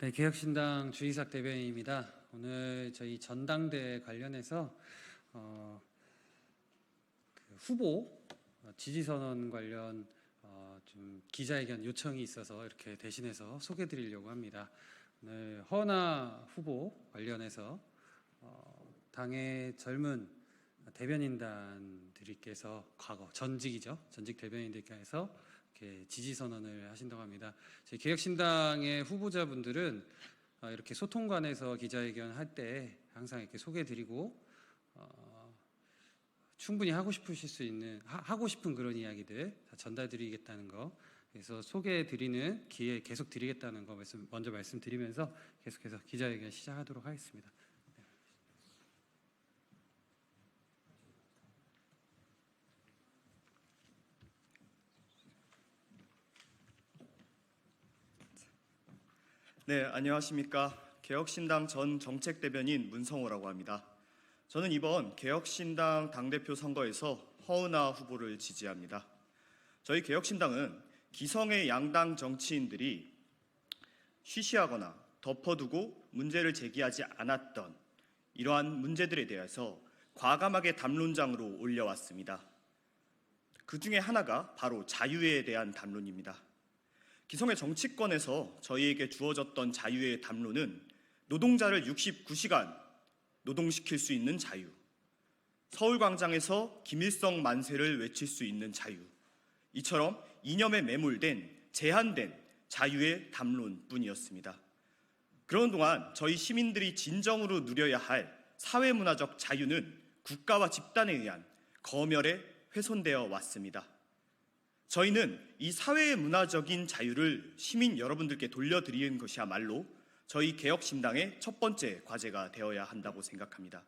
네, 개혁신당 주이삭 대변인입니다. 오늘 저희 전당대 관련해서 어, 그 후보 어, 지지선언 관련 어, 좀 기자회견 요청이 있어서 이렇게 대신해서 소개드리려고 합니다. 오늘 허나 후보 관련해서 어, 당의 젊은 대변인단들께서 과거 전직이죠 전직 대변인들께서 이렇게 지지 선언을 하신다고 합니다. 저희 개혁신당의 후보자분들은 어, 이렇게 소통관에서 기자회견 할 때 항상 이렇게 소개드리고 어, 충분히 하고 싶으실 수 있는 하, 하고 싶은 그런 이야기들 다 전달드리겠다는 거 그래서 소개드리는 기회 계속 드리겠다는 거 말씀 먼저 말씀드리면서 계속해서 기자회견 시작하도록 하겠습니다. 네, 안녕하십니까. 개혁신당 전 정책대변인 문성호라고 합니다. 저는 이번 개혁신당 당대표 선거에서 허은하 후보를 지지합니다. 저희 개혁신당은 기성의 양당 정치인들이 쉬쉬하거나 덮어두고 문제를 제기하지 않았던 이러한 문제들에 대해서 과감하게 담론장으로 올려왔습니다. 그 중에 하나가 바로 자유에 대한 담론입니다. 기성의 정치권에서 저희에게 주어졌던 자유의 담론은 노동자를 69시간 노동시킬 수 있는 자유, 서울광장에서 김일성 만세를 외칠 수 있는 자유, 이처럼 이념에 매몰된 제한된 자유의 담론뿐이었습니다. 그런 동안 저희 시민들이 진정으로 누려야 할 사회문화적 자유는 국가와 집단에 의한 검열에 훼손되어 왔습니다. 저희는 이 사회의 문화적인 자유를 시민 여러분들께 돌려드리는 것이야말로 저희 개혁신당의 첫 번째 과제가 되어야 한다고 생각합니다.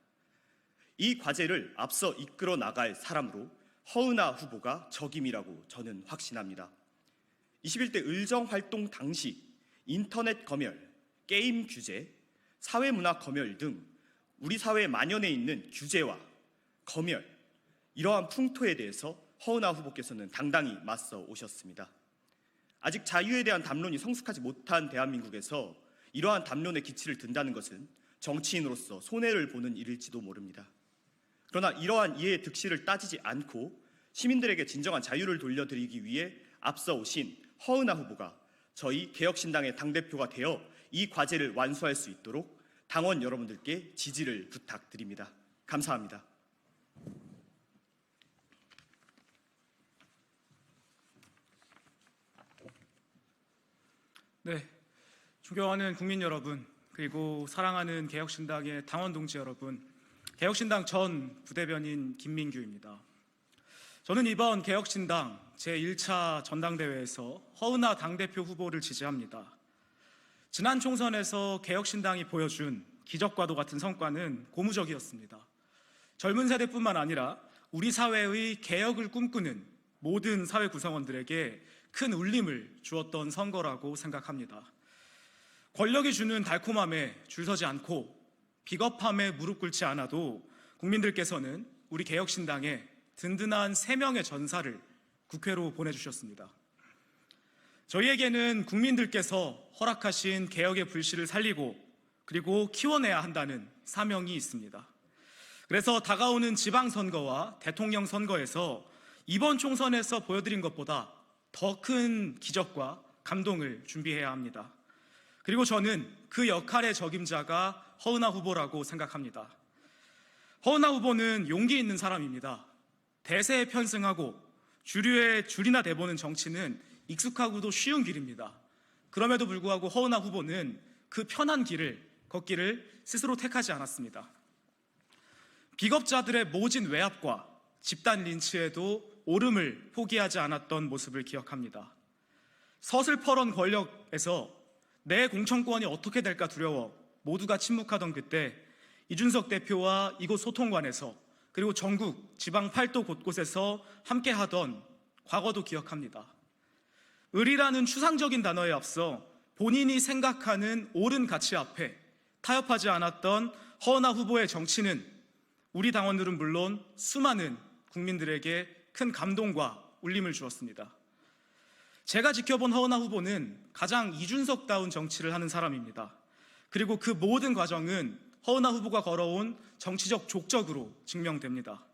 이 과제를 앞서 이끌어 나갈 사람으로 허은하 후보가 적임이라고 저는 확신합니다. 21대 의정 활동 당시 인터넷 검열, 게임 규제, 사회문화 검열 등 우리 사회에 만연해 있는 규제와 검열 이러한 풍토에 대해서 허은하 후보께서는 당당히 맞서 오셨습니다. 아직 자유에 대한 담론이 성숙하지 못한 대한민국에서 이러한 담론의 기치를 든다는 것은 정치인으로서 손해를 보는 일일지도 모릅니다. 그러나 이러한 이해의 득실을 따지지 않고 시민들에게 진정한 자유를 돌려드리기 위해 앞서 오신 허은하 후보가 저희 개혁신당의 당대표가 되어 이 과제를 완수할 수 있도록 당원 여러분들께 지지를 부탁드립니다. 감사합니다. 네, 존경하는 국민 여러분, 그리고 사랑하는 개혁신당의 당원 동지 여러분, 개혁신당 전 부대변인 김민규입니다. 저는 이번 개혁신당 제1차 전당대회에서 허은하 당대표 후보를 지지합니다. 지난 총선에서 개혁신당이 보여준 기적과도 같은 성과는 고무적이었습니다. 젊은 세대뿐만 아니라 우리 사회의 개혁을 꿈꾸는 모든 사회 구성원들에게 큰 울림을 주었던 선거라고 생각합니다. 권력이 주는 달콤함에 줄 서지 않고 비겁함에 무릎 꿇지 않아도 국민들께서는 우리 개혁신당에 든든한 세 명의 전사를 국회로 보내주셨습니다. 저희에게는 국민들께서 허락하신 개혁의 불씨를 살리고 그리고 키워내야 한다는 사명이 있습니다. 그래서 다가오는 지방선거와 대통령 선거에서 이번 총선에서 보여드린 것보다 더 큰 기적과 감동을 준비해야 합니다. 그리고 저는 그 역할의 적임자가 허은하 후보라고 생각합니다. 허은하 후보는 용기 있는 사람입니다. 대세에 편승하고 주류의 줄이나 대보는 정치는 익숙하고도 쉬운 길입니다. 그럼에도 불구하고 허은하 후보는 그 편한 길을 걷기를 스스로 택하지 않았습니다. 비겁자들의 모진 외압과 집단 린치에도 오름을 포기하지 않았던 모습을 기억합니다. 서슬퍼런 권력에서 내 공천권이 어떻게 될까 두려워 모두가 침묵하던 그때 이준석 대표와 이곳 소통관에서 그리고 전국 지방 팔도 곳곳에서 함께 하던 과거도 기억합니다. 을이라는 추상적인 단어에 앞서 본인이 생각하는 옳은 가치 앞에 타협하지 않았던 허은하 후보의 정치는 우리 당원들은 물론 수많은 국민들에게 큰 감동과 울림을 주었습니다. 제가 지켜본 허은하 후보는 가장 이준석다운 정치를 하는 사람입니다. 그리고 그 모든 과정은 허은하 후보가 걸어온 정치적 족적으로 증명됩니다.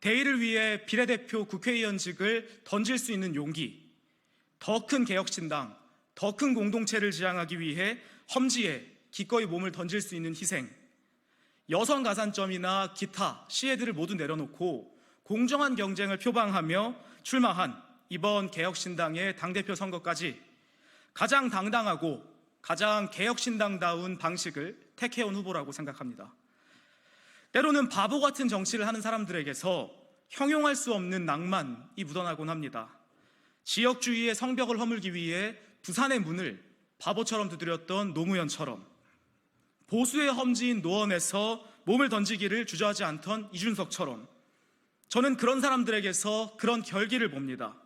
대의를 위해 비례대표 국회의원직을 던질 수 있는 용기, 더 큰 개혁신당, 더 큰 공동체를 지향하기 위해 험지에 기꺼이 몸을 던질 수 있는 희생, 여성 가산점이나 기타 시혜들을 모두 내려놓고 공정한 경쟁을 표방하며 출마한 이번 개혁신당의 당대표 선거까지 가장 당당하고 가장 개혁신당다운 방식을 택해온 후보라고 생각합니다. 때로는 바보 같은 정치를 하는 사람들에게서 형용할 수 없는 낭만이 묻어나곤 합니다. 지역주의의 성벽을 허물기 위해 부산의 문을 바보처럼 두드렸던 노무현처럼 보수의 험지인 노원에서 몸을 던지기를 주저하지 않던 이준석처럼 저는 그런 사람들에게서 그런 결기를 봅니다.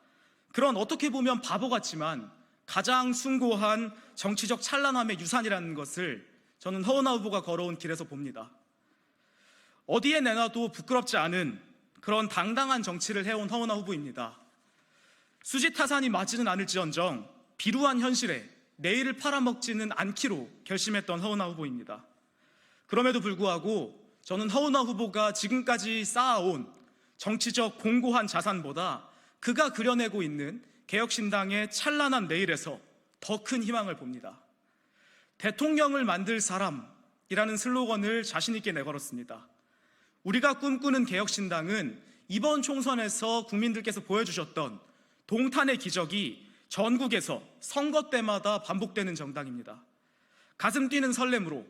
그런 어떻게 보면 바보 같지만 가장 숭고한 정치적 찬란함의 유산이라는 것을 저는 허은하 후보가 걸어온 길에서 봅니다. 어디에 내놔도 부끄럽지 않은 그런 당당한 정치를 해온 허은하 후보입니다. 수지타산이 맞지는 않을지언정 비루한 현실에 내일을 팔아먹지는 않기로 결심했던 허은하 후보입니다. 그럼에도 불구하고 저는 허은하 후보가 지금까지 쌓아온 정치적 공고한 자산보다 그가 그려내고 있는 개혁신당의 찬란한 내일에서 더 큰 희망을 봅니다. 대통령을 만들 사람이라는 슬로건을 자신있게 내걸었습니다. 우리가 꿈꾸는 개혁신당은 이번 총선에서 국민들께서 보여주셨던 동탄의 기적이 전국에서 선거 때마다 반복되는 정당입니다. 가슴 뛰는 설렘으로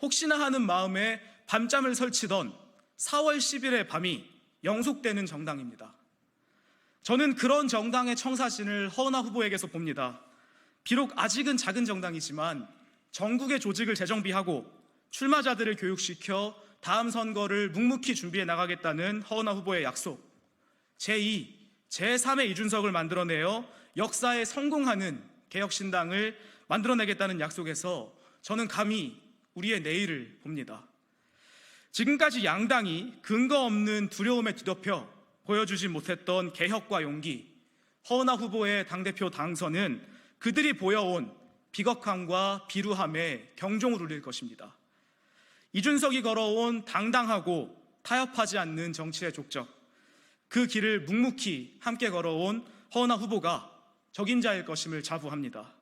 혹시나 하는 마음에 밤잠을 설치던 4월 10일의 밤이 영속되는 정당입니다. 저는 그런 정당의 청사진을 허은하 후보에게서 봅니다. 비록 아직은 작은 정당이지만 전국의 조직을 재정비하고 출마자들을 교육시켜 다음 선거를 묵묵히 준비해 나가겠다는 허은하 후보의 약속. 제2, 제3의 이준석을 만들어내어 역사에 성공하는 개혁신당을 만들어내겠다는 약속에서 저는 감히 우리의 내일을 봅니다. 지금까지 양당이 근거 없는 두려움에 뒤덮여 보여주지 못했던 개혁과 용기, 허은하 후보의 당대표 당선은 그들이 보여온 비겁함과 비루함에 경종을 울릴 것입니다. 이준석이 걸어온 당당하고 타협하지 않는 정치의 족적, 그 길을 묵묵히 함께 걸어온 허은하 후보가 적임자일 것임을 자부합니다.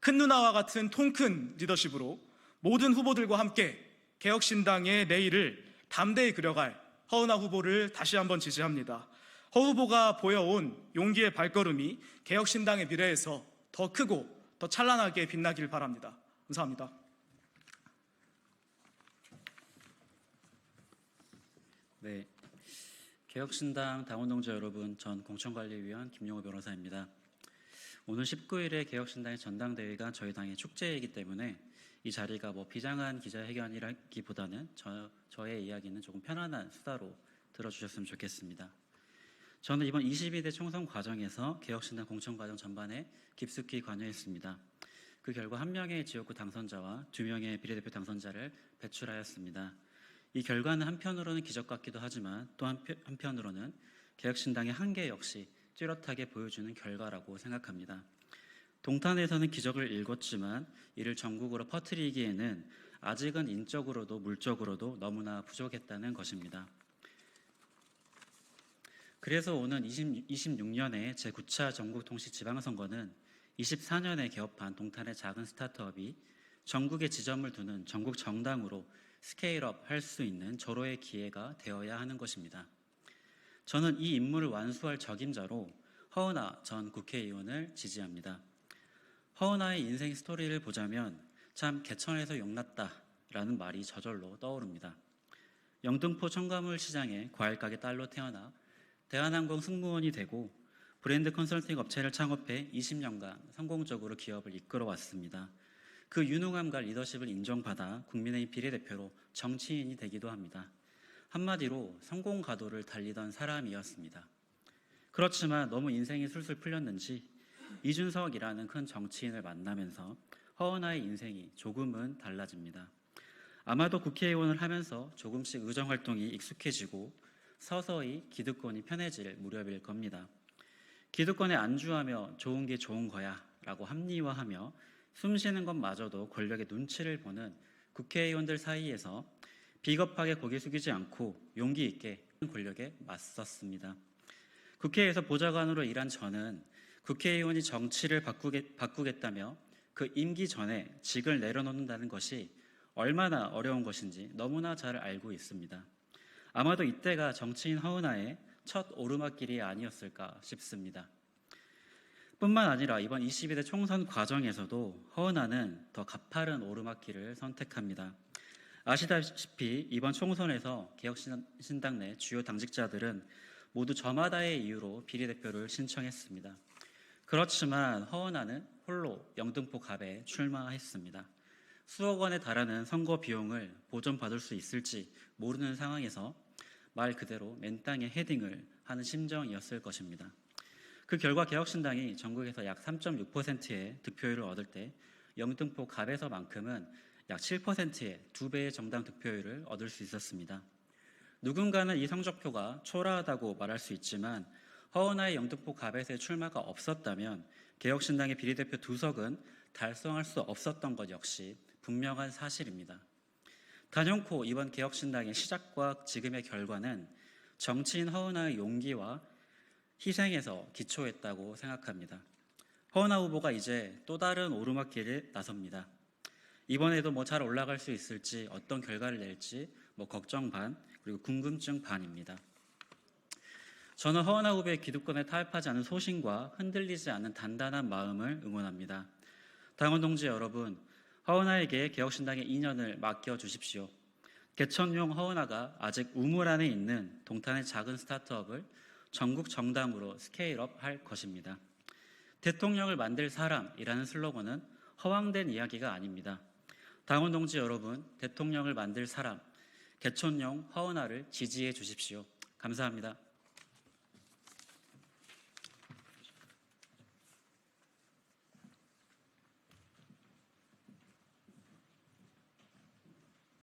큰 누나와 같은 통 큰 리더십으로 모든 후보들과 함께 개혁신당의 내일을 담대히 그려갈 허은하 후보를 다시 한번 지지합니다. 허 후보가 보여온 용기의 발걸음이 개혁신당의 미래에서 더 크고 더 찬란하게 빛나길 바랍니다. 감사합니다. 네. 개혁신당 당원동지 여러분, 전 공천관리위원 김용호 변호사입니다. 오늘 19일에 개혁신당의 전당대회가 저희 당의 축제이기 때문에 이 자리가 뭐 비장한 기자회견이라기보다는 저, 저의 이야기는 조금 편안한 수다로 들어주셨으면 좋겠습니다. 저는 이번 22대 총선 과정에서 개혁신당 공천 과정 전반에 깊숙이 관여했습니다. 그 결과 한 명의 지역구 당선자와 두 명의 비례대표 당선자를 배출하였습니다. 이 결과는 한편으로는 기적 같기도 하지만 또 한편, 한편으로는 개혁신당의 한계 역시 뚜렷하게 보여주는 결과라고 생각합니다. 동탄에서는 기적을 읽었지만 이를 전국으로 퍼뜨리기에는 아직은 인적으로도 물적으로도 너무나 부족했다는 것입니다. 그래서 오는 20, 26년의 제9차 전국 동시 지방선거는 24년에 개업한 동탄의 작은 스타트업이 전국에 지점을 두는 전국 정당으로 스케일업 할 수 있는 절호의 기회가 되어야 하는 것입니다. 저는 이 임무를 완수할 적임자로 허은하 전 국회의원을 지지합니다. 허은하의 인생 스토리를 보자면 참 개천에서 용났다라는 말이 저절로 떠오릅니다. 영등포 청가물 시장의 과일 가게 딸로 태어나 대한항공 승무원이 되고 브랜드 컨설팅 업체를 창업해 20년간 성공적으로 기업을 이끌어 왔습니다. 그 유능함과 리더십을 인정받아 국민의 비례대표로 정치인이 되기도 합니다. 한마디로 성공 가도를 달리던 사람이었습니다. 그렇지만 너무 인생이 술술 풀렸는지 이준석이라는 큰 정치인을 만나면서 허은하의 인생이 조금은 달라집니다. 아마도 국회의원을 하면서 조금씩 의정 활동이 익숙해지고 서서히 기득권이 편해질 무렵일 겁니다. 기득권에 안주하며 좋은 게 좋은 거야 라고 합리화하며 숨 쉬는 것마저도 권력의 눈치를 보는 국회의원들 사이에서 비겁하게 고개 숙이지 않고 용기 있게 권력에 맞섰습니다. 국회에서 보좌관으로 일한 저는 국회의원이 정치를 바꾸겠, 바꾸겠 다며 그 임기 전에 직을 내려놓는다는 것이 얼마나 어려운 것인지 너무나 잘 알고 있습니다. 아마도 이때가 정치인 허은하의 첫 오르막길이 아니었을까 싶습니다. 뿐만 아니라 이번 22대 총선 과정에서도 허은하는 더 가파른 오르막길을 선택합니다. 아시다시피 이번 총선에서 개혁신당 내 주요 당직자들은 모두 저마다의 이유로 비례대표를 신청했습니다. 그렇지만 허은하는 홀로 영등포 갑에 출마했습니다. 수억 원에 달하는 선거 비용을 보전받을 수 있을지 모르는 상황에서 말 그대로 맨땅에 헤딩을 하는 심정이었을 것입니다. 그 결과 개혁신당이 전국에서 약 3.6%의 득표율을 얻을 때 영등포 갑에서만큼은 약 7%의 두 배의 정당 득표율을 얻을 수 있었습니다. 누군가는 이 성적표가 초라하다고 말할 수 있지만 허은하의 영등포 갑에서의 출마가 없었다면 개혁신당의 비례대표 두석은 달성할 수 없었던 것 역시 분명한 사실입니다. 단연코 이번 개혁신당의 시작과 지금의 결과는 정치인 허은하의 용기와 희생에서 기초했다고 생각합니다. 허은하 후보가 이제 또 다른 오르막길에 나섭니다. 이번에도 뭐 잘 올라갈 수 있을지 어떤 결과를 낼지 뭐 걱정 반 그리고 궁금증 반입니다. 저는 허은하 후보의 기득권에 타협하지 않은 소신과 흔들리지 않는 단단한 마음을 응원합니다. 당원 동지 여러분, 허은하에게 개혁신당의 인연을 맡겨 주십시오. 개천용 허은하가 아직 우물 안에 있는 동탄의 작은 스타트업을 전국 정당으로 스케일업 할 것입니다. 대통령을 만들 사람이라는 슬로건은 허황된 이야기가 아닙니다. 당원 동지 여러분, 대통령을 만들 사람, 개천용 허은하를 지지해 주십시오. 감사합니다.